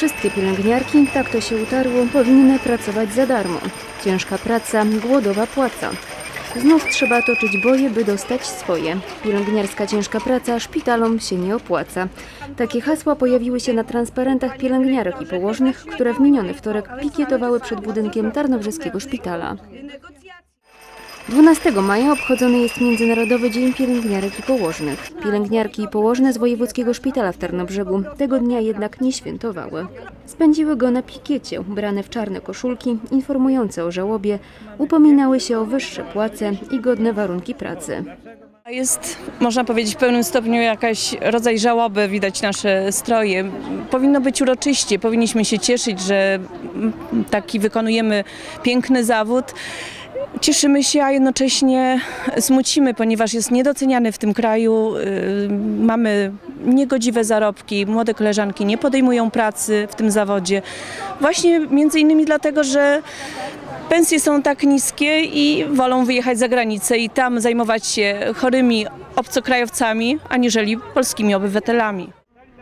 Wszystkie pielęgniarki, tak to się utarło, powinny pracować za darmo. Ciężka praca, głodowa płaca. Znów trzeba toczyć boje, by dostać swoje. Pielęgniarska ciężka praca szpitalom się nie opłaca. Takie hasła pojawiły się na transparentach pielęgniarek i położnych, które w miniony wtorek pikietowały przed budynkiem Tarnobrzeskiego Szpitala. 12 maja obchodzony jest Międzynarodowy Dzień Pielęgniarek i Położnych. Pielęgniarki i położne z Wojewódzkiego Szpitala w Tarnobrzegu tego dnia jednak nie świętowały. Spędziły go na pikiecie, ubrane w czarne koszulki, informujące o żałobie, upominały się o wyższe płace i godne warunki pracy. Jest, można powiedzieć, w pełnym stopniu jakaś rodzaj żałoby, widać nasze stroje. Powinno być uroczyście, powinniśmy się cieszyć, że taki wykonujemy piękny zawód. Cieszymy się, a jednocześnie smucimy, ponieważ jest niedoceniany w tym kraju. Yy, Mamy niegodziwe zarobki, młode koleżanki nie podejmują pracy w tym zawodzie. Właśnie między innymi dlatego, że Pensje są tak niskie i wolą wyjechać za granicę i tam zajmować się chorymi obcokrajowcami, aniżeli polskimi obywatelami.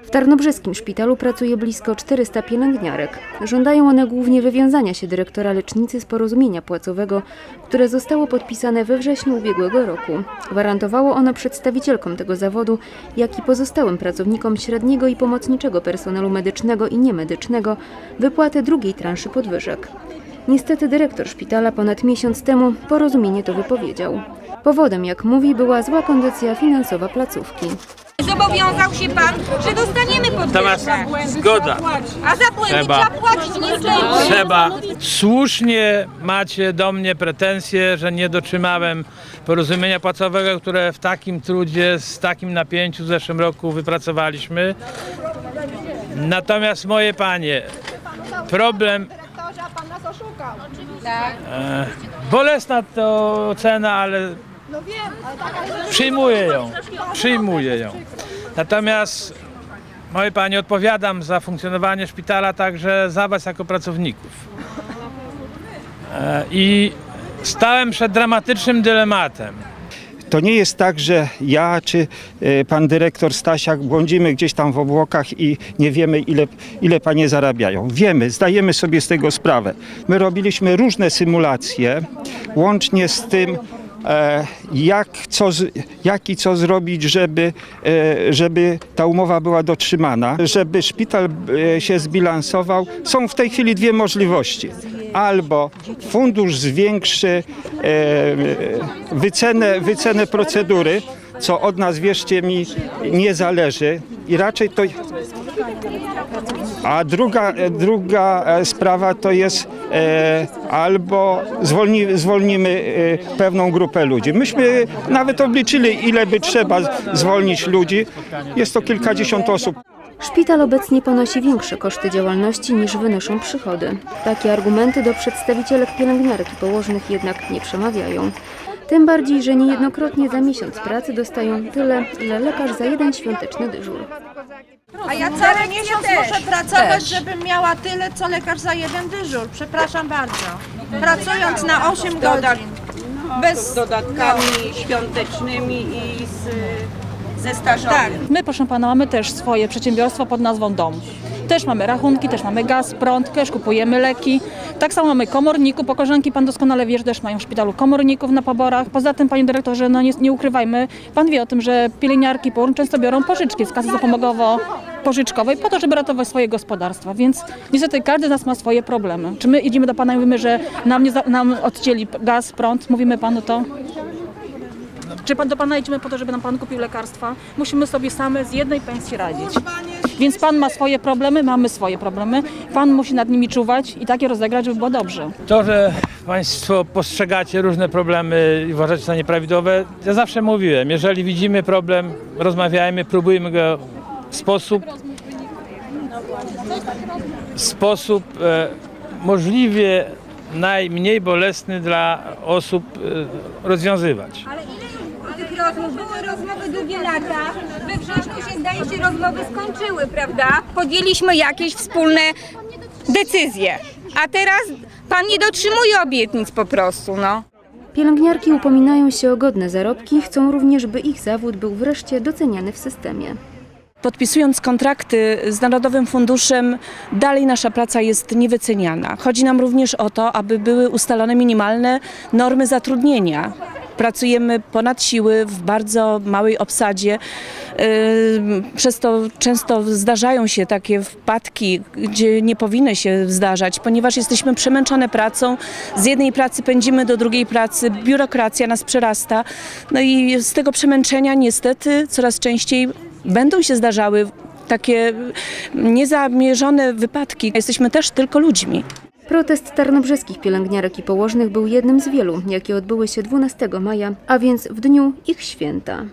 W Tarnobrzeskim Szpitalu pracuje blisko 400 pielęgniarek. Żądają one głównie wywiązania się dyrektora lecznicy z porozumienia płacowego, które zostało podpisane we wrześniu ubiegłego roku. Gwarantowało ono przedstawicielkom tego zawodu, jak i pozostałym pracownikom średniego i pomocniczego personelu medycznego i niemedycznego wypłatę drugiej transzy podwyżek. Niestety dyrektor szpitala ponad miesiąc temu porozumienie to wypowiedział. Powodem, jak mówi, była zła kondycja finansowa placówki. Zobowiązał się pan, że dostaniemy Natomiast podwyżkę. zgoda. A za błędy Trzeba. trzeba płacić niestety. Trzeba. Słusznie macie do mnie pretensje, że nie dotrzymałem porozumienia płacowego, które w takim trudzie, z takim napięciu w zeszłym roku wypracowaliśmy. Natomiast moje panie, problem. E, bolesna to cena, ale przyjmuję ją. Przyjmuję ją. Natomiast Moje panie, odpowiadam za funkcjonowanie szpitala, także za was jako pracowników. E, I stałem przed dramatycznym dylematem. To nie jest tak, że ja czy e, pan dyrektor Stasiak błądzimy gdzieś tam w obłokach i nie wiemy, ile, ile panie zarabiają. Wiemy, zdajemy sobie z tego sprawę. My robiliśmy różne symulacje, łącznie z tym, jak, co, jak i co zrobić, żeby, e, żeby ta umowa była dotrzymana, żeby szpital e, się zbilansował. Są w tej chwili dwie możliwości. Albo fundusz zwiększy e, wycenę, wycenę procedury, co od nas, wierzcie mi, nie zależy i raczej to... A druga, druga e, sprawa to jest e, albo zwolni, zwolnimy e, pewną grupę ludzi. Myśmy nawet obliczyli, ile by trzeba zwolnić ludzi. Jest to kilkadziesiąt osób. Szpital obecnie ponosi większe koszty działalności niż wynoszą przychody. Takie argumenty do przedstawicielek pielęgniarek i położnych jednak nie przemawiają. Tym bardziej, że niejednokrotnie za miesiąc pracy dostają tyle, ile lekarz za jeden świąteczny dyżur. A ja cały miesiąc muszę pracować, żebym miała tyle, co lekarz za jeden dyżur. Przepraszam bardzo. Pracując na 8 godzin. Bez dodatkami świątecznymi i z, ze stażowym. Tak. My, proszę pana, mamy też swoje przedsiębiorstwo pod nazwą Dom. Też mamy rachunki, też mamy gaz, prąd, też kupujemy leki. Tak samo mamy komorników, bo koleżanki pan doskonale wie, że też mają w szpitalu komorników na poborach. Poza tym, panie dyrektorze, no nie, nie ukrywajmy, pan wie o tym, że pielęgniarki położne często biorą pożyczki z kasy zapomogowo-pożyczkowej po to, żeby ratować swoje gospodarstwa. Więc niestety każdy z nas ma swoje problemy. Czy my idziemy do pana i mówimy, że nam, nie nam odcięli gaz, prąd, mówimy panu to? Czy pan do pana idziemy po to, żeby nam pan kupił lekarstwa? Musimy sobie same z jednej pensji radzić. Więc pan ma swoje problemy, mamy swoje problemy. Pan musi nad nimi czuwać i takie rozegrać, żeby było dobrze. To, że Państwo postrzegacie różne problemy i uważacie za nieprawidłowe, ja zawsze mówiłem, jeżeli widzimy problem, rozmawiajmy, próbujmy go w sposób, sposób e, możliwie najmniej bolesny dla osób e, rozwiązywać. Tych rozmów? Były rozmowy długie lata. We wrześniu się zdaje się rozmowy skończyły, prawda? Podjęliśmy jakieś wspólne decyzje. A teraz pan nie dotrzymuje obietnic po prostu, no. Pielęgniarki upominają się o godne zarobki, chcą również, by ich zawód był wreszcie doceniany w systemie. Podpisując kontrakty z Narodowym Funduszem, dalej nasza praca jest niewyceniana. Chodzi nam również o to, aby były ustalone minimalne normy zatrudnienia. Pracujemy ponad siły w bardzo małej obsadzie. Przez to często zdarzają się takie wpadki, gdzie nie powinny się zdarzać, ponieważ jesteśmy przemęczone pracą. Z jednej pracy pędzimy do drugiej pracy, biurokracja nas przerasta. No i z tego przemęczenia niestety coraz częściej będą się zdarzały takie niezamierzone wypadki. Jesteśmy też tylko ludźmi. Protest tarnobrzeskich pielęgniarek i położnych był jednym z wielu, jakie odbyły się 12 maja, a więc w dniu ich święta.